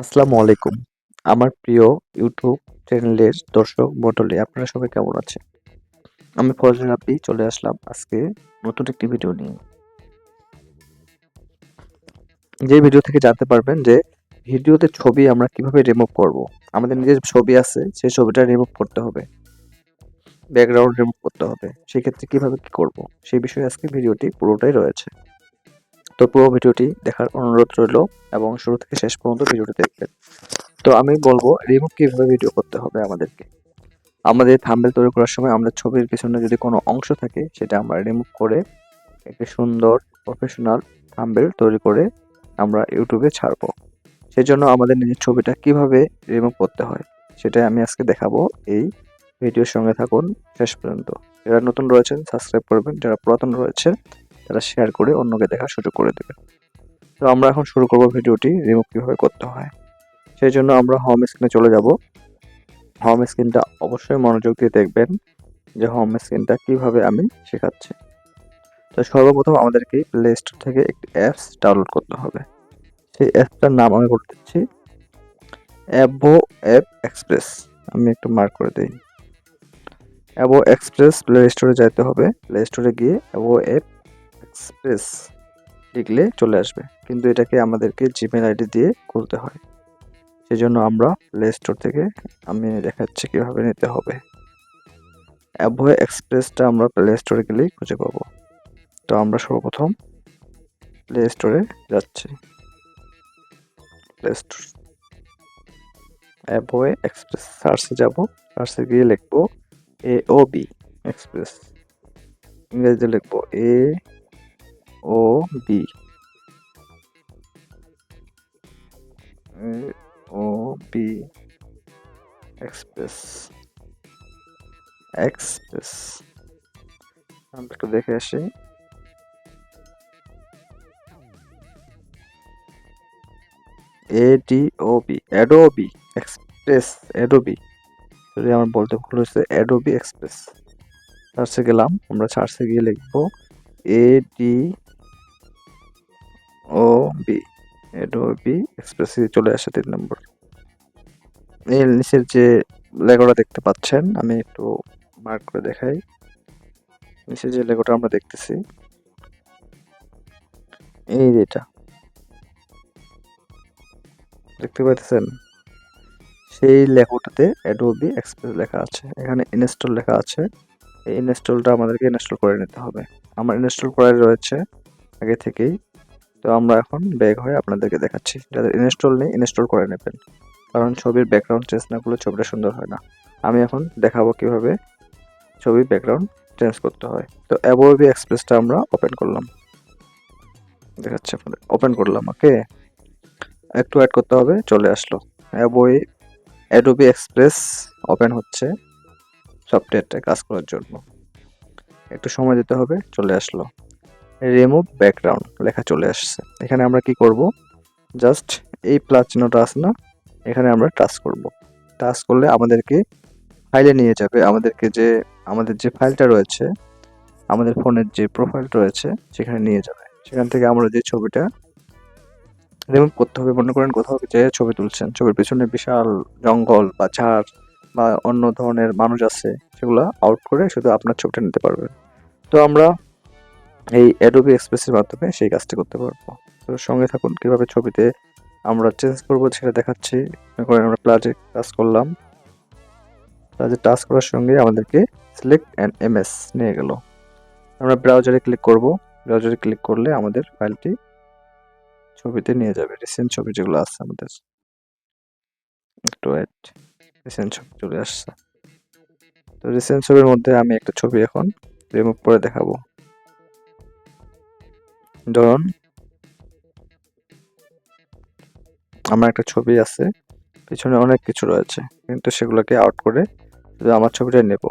আসসালামু আলাইকুম। আমার প্রিয় ইউটিউব চ্যানেলের দর্শক মণ্ডলী, আপনারা সবাই কেমন আছেন? আমি ফজল রাব্বি চলে আসলাম আজকে নতুন একটি ভিডিও নিয়ে। যে ভিডিও থেকে জানতে পারবেন যে ভিডিওতে ছবি আমরা কীভাবে রিমুভ করব। আমাদের নিজের ছবি আছে, সেই ছবিটা রিমুভ করতে হবে। ব্যাকগ্রাউন্ড রিমুভ করতে হবে। সেক্ষেত্রে কীভাবে কি করব? সেই বিষয়ে আজকে ভিডিওটি পুরোটাই রয়েছে। তো পুরো ভিডিওটি দেখার অনুরোধ রইল এবং শুরু থেকে শেষ পর্যন্ত ভিডিওটি দেখবেন। তো আমি বলব রিমুভ কীভাবে ভিডিও করতে হবে আমাদেরকে। আমাদের থাম্বেল তৈরি করার সময় আমাদের ছবির পিছনে যদি কোনো অংশ থাকে, সেটা আমরা রিমুভ করে একটি সুন্দর প্রফেশনাল থাম্বেল তৈরি করে আমরা ইউটিউবে ছাড়বো। সেই জন্য আমাদের নিজের ছবিটা কীভাবে রিমুভ করতে হয়, সেটাই আমি আজকে দেখাবো। এই ভিডিওর সঙ্গে থাকুন শেষ পর্যন্ত। যারা নতুন রয়েছেন সাবস্ক্রাইব করবেন। যারা পুরাতন রয়েছেন তারা শেয়ার করে অন্যকে দেখার সুযোগ করে দেবে। তো আমরা এখন শুরু করব ভিডিওটি রিমুভ কীভাবে করতে হয়। সেই জন্য আমরা হোম স্ক্রিনে চলে যাব। হোম স্ক্রিনটা অবশ্যই মনোযোগ দিয়ে দেখবেন যে হোম স্ক্রিনটা কীভাবে আমি শেখাচ্ছি। তো সর্বপ্রথম আমাদেরকে প্লে স্টোর থেকে একটি অ্যাপস ডাউনলোড করতে হবে। সেই অ্যাপটার নাম আমি করে দিচ্ছি অ্যাভো অ্যাপ এক্সপ্রেস আমি একটু মার্ক করে দিই। অ্যাভো এক্সপ্রেস প্লে স্টোরে যাইতে হবে। প্লে স্টোরে গিয়ে অ্যাভো অ্যাপ এক্সপ্রেস লিখলে চলে আসবে। কিন্তু এটাকে আমাদেরকে জিমেল আইডি দিয়ে খুলতে হয়। সেই জন্য আমরা প্লে স্টোর থেকে আমি দেখাচ্ছি কীভাবে নিতে হবে। অ্যাভয় এক্সপ্রেসটা আমরা প্লে স্টোরে গেলেই খুঁজে পাবো। তো আমরা সর্বপ্রথম প্লে স্টোরে যাচ্ছি। প্লে স্টোর অ্যাভয় এক্সপ্রেস সার্চে যাব। সার্চে গিয়ে লিখব এ ও বি এক্সপ্রেস ইংরেজিতে লিখব A O B. O B. Express. Express. আমরা একটু দেখে আসি। A D O B. Adobe express, Adobe. যদি আমার বলতে ভুল হয়েছে, অ্যাডোবি এক্সপ্রেস। সার্চে গেলাম, আমরা সার্চে গিয়ে লিখব A D O B express চলে আসে তিন নম্বর। এর নিচের যে লেগোটা দেখতে পাচ্ছেন, আমি একটু মার্ক করে দেখাই। নিচে যে লেগোটা আমরা দেখতেছি, এই যেটা দেখতে পাচ্ছেন সেই লেগোটাতে অ্যাডোবি এক্সপ্রেস লেখা আছে। এখানে ইনস্টল লেখা আছে। এই ইনস্টলটা আমাদেরকে ইনস্টল করে নিতে হবে। আমার ইনস্টল করা রয়েছে আগে থেকেই। তো আমরা এখন ব্যাক হয়ে আপনাদেরকে দেখাচ্ছি। যাদের ইনস্টল নেই ইনস্টল করে নেবেন। কারণ ছবির ব্যাকগ্রাউন্ড চেঞ্জ না করলে ছবিটা সুন্দর হয় না। আমি এখন দেখাবো কীভাবে ছবির ব্যাকগ্রাউন্ড চেঞ্জ করতে হয়। তো অ্যাবোবি এক্সপ্রেসটা আমরা ওপেন করলাম। দেখাচ্ছি আপনাদের। ওপেন করলাম ওকে একটু অ্যাড করতে হবে, চলে আসলো। অ্যাবোই অ্যাডোবি এক্সপ্রেস ওপেন হচ্ছে সফটওয়্যারটা কাজ করার জন্য। একটু সময় দিতে হবে, চলে আসলো। রিমুভ ব্যাকগ্রাউন্ড লেখা চলে আসছে। এখানে আমরা কি করব? জাস্ট এই প্লাস চিহ্নটা আছে না? এখানে আমরা টাচ করব। টাচ করলে আমাদেরকে ফাইলে নিয়ে যাবে। আমাদেরকে যে, আমাদের যে ফাইলটা রয়েছে, আমাদের ফোনের যে প্রোফাইল রয়েছে, সেখানে নিয়ে যাবে। সেখান থেকে আমরা যে ছবিটা রিমুভ করতে হবে, মনে করেন কোথাও যে ছবি তুলছেন, ছবির পিছনে বিশাল জঙ্গল বা ঝাড় বা অন্য ধরনের মানুষ আছে, সেগুলো আউট করে শুধু আপনার ছবিটা নিতে পারবেন। তো আমরা এই অ্যাডোবি এক্সপ্রেসের মাধ্যমে সেই কাজটি করতে পারব। তো সঙ্গে থাকুন, কীভাবে ছবিতে আমরা চেঞ্জ করব সেটা দেখাচ্ছি। মনে আমরা প্লাজে টাচ করলাম। প্লাজে টাচ করার সঙ্গে আমাদেরকে সিলেক্ট অ্যান্ড এমএস নিয়ে গেল। আমরা ব্রাউজারে ক্লিক করব। ব্রাউজারে ক্লিক করলে আমাদের ফাইলটি ছবিতে নিয়ে যাবে। রিসেন্ট ছবি যেগুলো আছে আমাদের। একটু ওয়েট রিসেন্ট ছবি চলে আসছে। তো রিসেন্ট ছবির মধ্যে আমি একটা ছবি এখন রিমুভ করে দেখাবো। ধরুন, আমার একটা ছবি আছে, পিছনে অনেক কিছু রয়েছে, কিন্তু সেগুলোকে আউট করে আমার ছবিটাই নেব।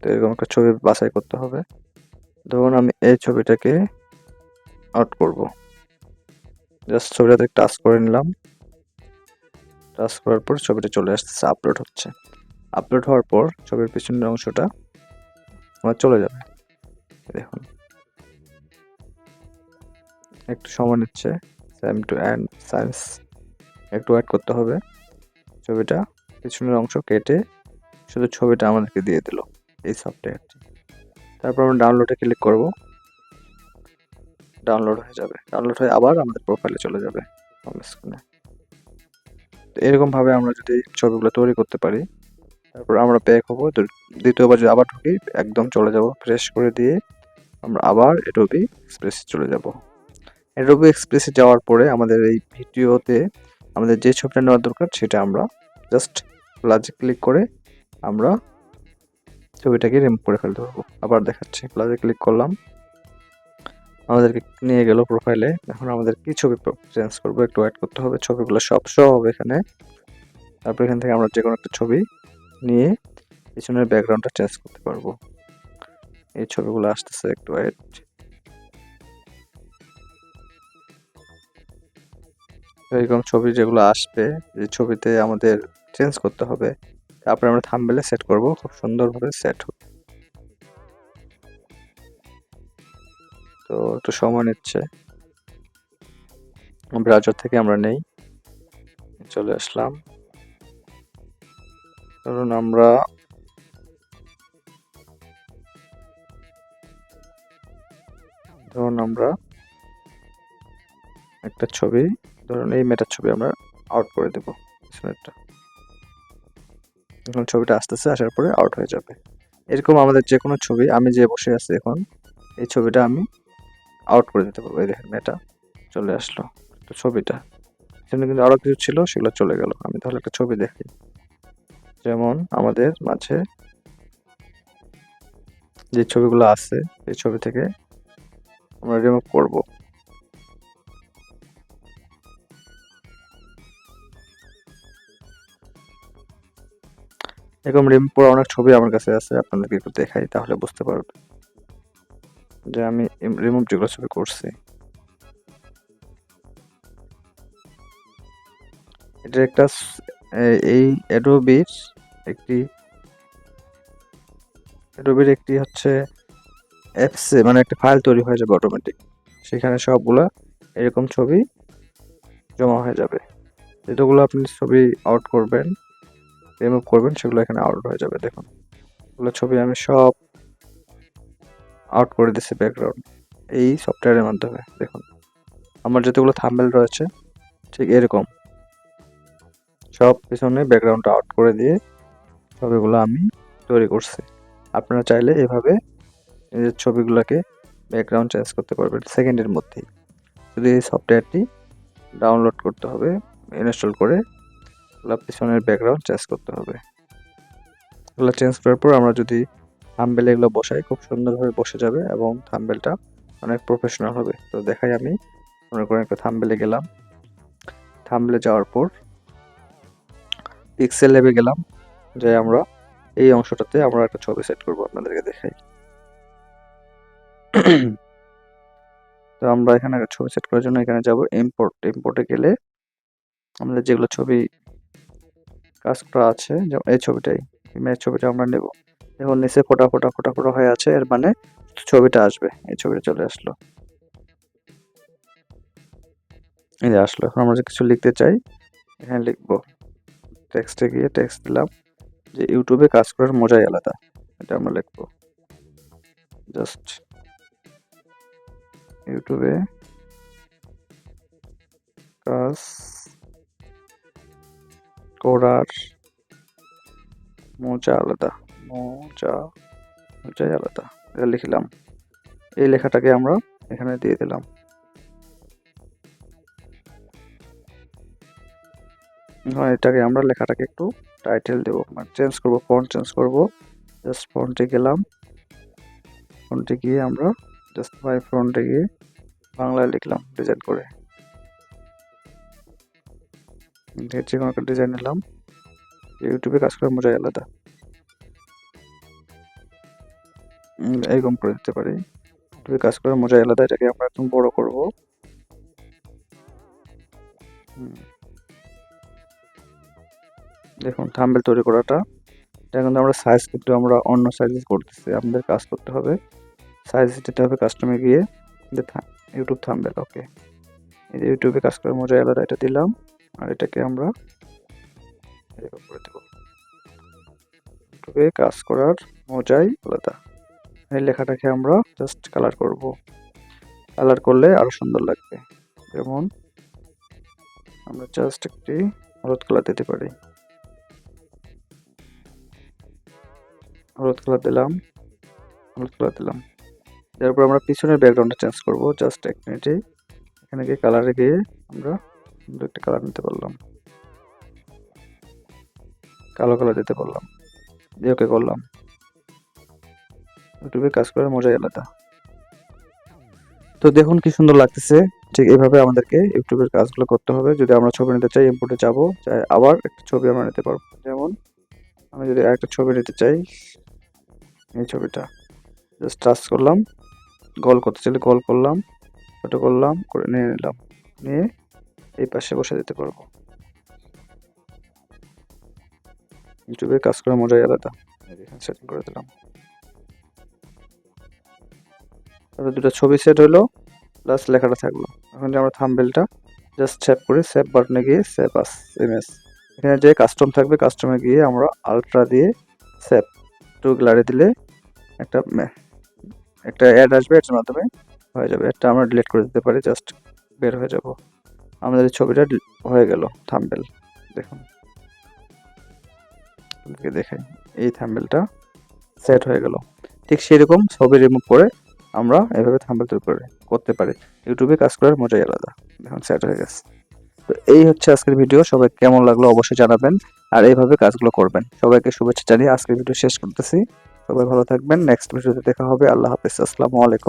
তো এরকম একটা ছবি বাছাই করতে হবে। ধরুন আমি এই ছবিটাকে আউট করব। জাস্ট ছবিটাতে টাচ করে নিলাম। টাচ করার পর ছবিটা চলে আসতেছে আপলোড হচ্ছে। আপলোড হওয়ার পর ছবির পিছনের অংশটা আমার চলে যাবে। দেখুন। একটু সময় নিচ্ছে সেম টু অ্যান্ড সায়েন্স একটু অ্যাড করতে হবে। ছবিটা পিছনের অংশ কেটে শুধু ছবিটা আমাদেরকে দিয়ে দিল এই সফটওয়্যারটি তারপর আমরা ডাউনলোডে ক্লিক করব। ডাউনলোড হয়ে যাবে। ডাউনলোড হয়ে আবার আমাদের প্রোফাইলে চলে যাবে স্ক্রিনে তো এরকমভাবে আমরা যদি ছবিগুলো তৈরি করতে পারি, তারপর আমরা ব্যাক হব দ্বিতীয়বার যদি আবার ঢুকি, একদম চলে যাব ফ্রেশ করে দিয়ে আমরা আবার এডোবি এক্সপ্রেসে চলে যাব। এডোবি এক্সপ্রেসে যাওয়ার পরে আমাদের এই ভিডিওতে আমাদের যে ছবিটা নেওয়া দরকার সেটা আমরা জাস্ট প্লাজে ক্লিক করে আমরা ছবিটাকে রিমুভ করে ফেলতে পারব। আবার দেখাচ্ছি প্লাজে ক্লিক করলাম। আমাদেরকে নিয়ে গেল প্রোফাইলে এখন আমাদের কি ছবি চেঞ্জ করব একটু অ্যাড করতে হবে। ছবিগুলো সব সহ হবে এখানে। তারপর এখান থেকে আমরা যে কোনো একটা ছবি নিয়ে পিছনের ব্যাকগ্রাউন্ডটা চেঞ্জ করতে পারব। এই ছবিগুলো আসতেছে একটু অ্যাড এরকম ছবি যেগুলো আসবে যে ছবিতে আমাদের চেঞ্জ করতে হবে। তারপরে আমরা থাম্বেলে সেট করব, খুব সুন্দরভাবে সেট হবে। তো, একটু সময় নিচ্ছে। ব্রাউজার থেকে আমরা নেই। চলে আসলাম। ধরুন আমরা ধরুন আমরা একটা ছবি ধরুন এই মেটার ছবি আমরা আউট করে দেবো পিছনেরটা এখন ছবিটা আসতেছে, আসার পরে আউট হয়ে যাবে। এরকম আমাদের যে কোনো ছবি, আমি যে বসে আছি এখন, এই ছবিটা আমি আউট করে দিতে পারব, এই দেখেন মেটা চলে আসলো, তো ছবিটা। সেখানে কিন্তু আরও কিছু ছিল, সেগুলো চলে গেল। আমি তাহলে একটা ছবি দেখি। যেমন আমাদের মাঝে যে ছবিগুলো আছে, এই ছবি থেকে আমরা রিমুভ করব। এরকম রিমুভ করা অনেক ছবি আমার কাছে আছে, আপনাদেরকে একটু দেখাই তাহলে বুঝতে পারবেন। যে আমি রিমুভ যেগুলো ছবি করছি। এটা একটা এই অ্যাডোবির একটি অ্যাডোবির একটি হচ্ছে অ্যাপসে মানে একটা ফাইল তৈরি হয়ে যাবে অটোমেটিক সেখানে সবগুলা এরকম ছবি জমা হয়ে যাবে। যেগুলো আপনি ছবি আউট করবেন। রিমুভ করবেন, সেগুলো এখানে আউট হয়ে যাবে, দেখুন। এগুলো ছবি আমি সব আউট করে দিচ্ছি ব্যাকগ্রাউন্ড এই সফটওয়্যারের মাধ্যমে, দেখুন। আমার যতগুলো থাম্বেল রয়েছে, ঠিক এরকম। সব পিছনে ব্যাকগ্রাউন্ডটা আউট করে দিয়ে ছবিগুলো আমি তৈরি করছি। আপনারা চাইলে এভাবে নিজের ছবিগুলোকে ব্যাকগ্রাউন্ড চেঞ্জ করতে পারবেন সেকেন্ডের মধ্যেই। যদি এই সফটওয়্যারটি ডাউনলোড করতে হবে ইনস্টল করে পিছনের ব্যাকগ্রাউন্ড চেঞ্জ করতে হবে। এগুলো চেঞ্জ করার পর আমরা যদি থাম্বেল এগুলো বসাই, খুব সুন্দরভাবে বসে যাবে এবং থাম্বেলটা অনেক প্রফেশনাল হবে। তো দেখাই আমি, মনে করেন একটা থাম্বেলে গেলাম। থাম্বেলে যাওয়ার পর পিক্সেল লেবে গেলাম, যে আমরা এই অংশটাতে আমরা একটা ছবি সেট করব আপনাদেরকে দেখাই। তো আমরা এখানে ছবি সেট করার জন্য এখানে যাব। ইম্পোর্ট ইম্পোর্টে গেলে আমাদের যেগুলো ছবি কাজ করা আছে এই ছবিটাই ইমেজ ছবিটা আমরা নেব। এখন নিচে ফোটা ফোটা ফোটা ফোটা হয়ে আছে, এর মানে ছবিটা আসবে, এই ছবিটা চলে আসলো। এই যে আসলো, এখন আমরা কিছু লিখতে চাই, এখানে লিখব টেক্সটে গিয়ে টেক্সট দিলাম, যে ইউটিউবে কাজ করার মজাই আলাদা, এটা আমরা লিখব। জাস্ট ইউটিউবে কাজ করার মজা আলাদা, মজা, মজাই আলাদা। এটা লিখলাম। এই লেখাটাকে আমরা এখানে দিয়ে দিলাম। হয়, এটাকে আমরা লেখাটাকে একটু টাইটেল দেবো। মানে চেঞ্জ করব ফন্ট চেঞ্জ করব। জাস্ট ফন্টে গেলাম। ফন্টে গিয়ে আমরা জাস্ট বাই ফ্রন্টে গিয়ে বাংলায় লিখলাম ডিজাইন করে। যে কোনো একটা ডিজাইন নিলাম ইউটিউবে কাজ করার মজাই আলাদা। এরকম করে দিতে পারি। ইউটিউবে কাজ করার মজাই আলাদা। এটাকে আমরা একদম বড় করব। দেখুন থাম্বেল তৈরি করাটা। এটা কিন্তু আমরা সাইজ কিন্তু আমরা অন্য সাইজে করতেছি। আমাদের কাজ করতে হবে। সাইজ দিতে হবে কাস্টমে গিয়ে। ইউটিউব থাম্বেল ওকে এই যে ইউটিউবে কাজ করার মজাই আলাদা। এটা দিলাম। আর এটাকে আমরা করে দেবো। ইউটিউবে কাজ করার মজাই আলাদা। এই লেখাটাকে আমরা জাস্ট কালার করব। কালার করলে আরও সুন্দর লাগবে। যেমন আমরা জাস্ট একটি হলুদ কালার দিতে পারি। হলুদ কালার দিলাম, হলুদ কালার দিলাম। তারপর আমরা পিছনের ব্যাকগ্রাউন্ডটা চেঞ্জ করব। জাস্ট এক মিনিটে এখানে গিয়ে কালারে গিয়ে আমরা সুন্দর একটা কালার নিতে পারলাম। কালো কালার দিতে পারলাম। দিয়ে ওকে করলাম। ইউটিউবে কাজ করার মজাই আলাদা তো। দেখুন কি সুন্দর লাগতেছে। ঠিক এইভাবে আমাদেরকে ইউটিউবের কাজগুলো করতে হবে। যদি আমরা ছবি নিতে চাই ইম্পোর্টে যাব চাই আবার একটা ছবি আমরা নিতে পারব। যেমন, আমি যদি আরেকটা ছবি নিতে চাই, এই ছবিটা। জাস্ট টাচ করলাম। গোল করতে চাইলে গোল করলাম। ছোট করলাম, করে নিয়ে নিলাম। নিয়ে এই পাশে বসে দিতে পারব। ইউটিউবে কাজ করার মজাই আলাদা। এখানে সেটিং করে দিলাম। তারপর দুটো ছবি সেট হলো প্লাস লেখাটা থাকল। এখন যে আমরা থাম্বেলটা জাস্ট সেভ করি সেভ বাটনে গিয়ে সেভ আস ইমেজ এখানে যে কাস্টম থাকবে কাস্টমে গিয়ে আমরা আলট্রা দিয়ে সেভ টু গ্যালারি দিলে একটা একটা অ্যাড আসবে, এটার মাধ্যমে হয়ে যাবে। এটা আমরা ডিলিট করে দিতে পারি জাস্ট বের হয়ে যাব। আমাদের ছবিটা হয়ে গেল থাম্বেল দেখুন। দেখাই, এই থাম্বেলটা সেট হয়ে গেল। ঠিক সেরকম ছবি রিমুভ করে আমরা এভাবে থাম্বেল তৈরি করে করতে পারি। ইউটিউবে কাজ করার মজাই আলাদা, দেখুন, সেট হয়ে গেছে। তো এই হচ্ছে আজকের ভিডিও, সবাই কেমন লাগল অবশ্যই জানাবেন। আর এইভাবে কাজগুলো করবেন। সবাইকে শুভেচ্ছা জানিয়ে আজকের ভিডিও শেষ করতেছি। সবাই ভালো থাকবেন নেক্সট ভিডিওতে দেখা হবে, আল্লাহ হাফেজ, আসসালামু আলাইকুম।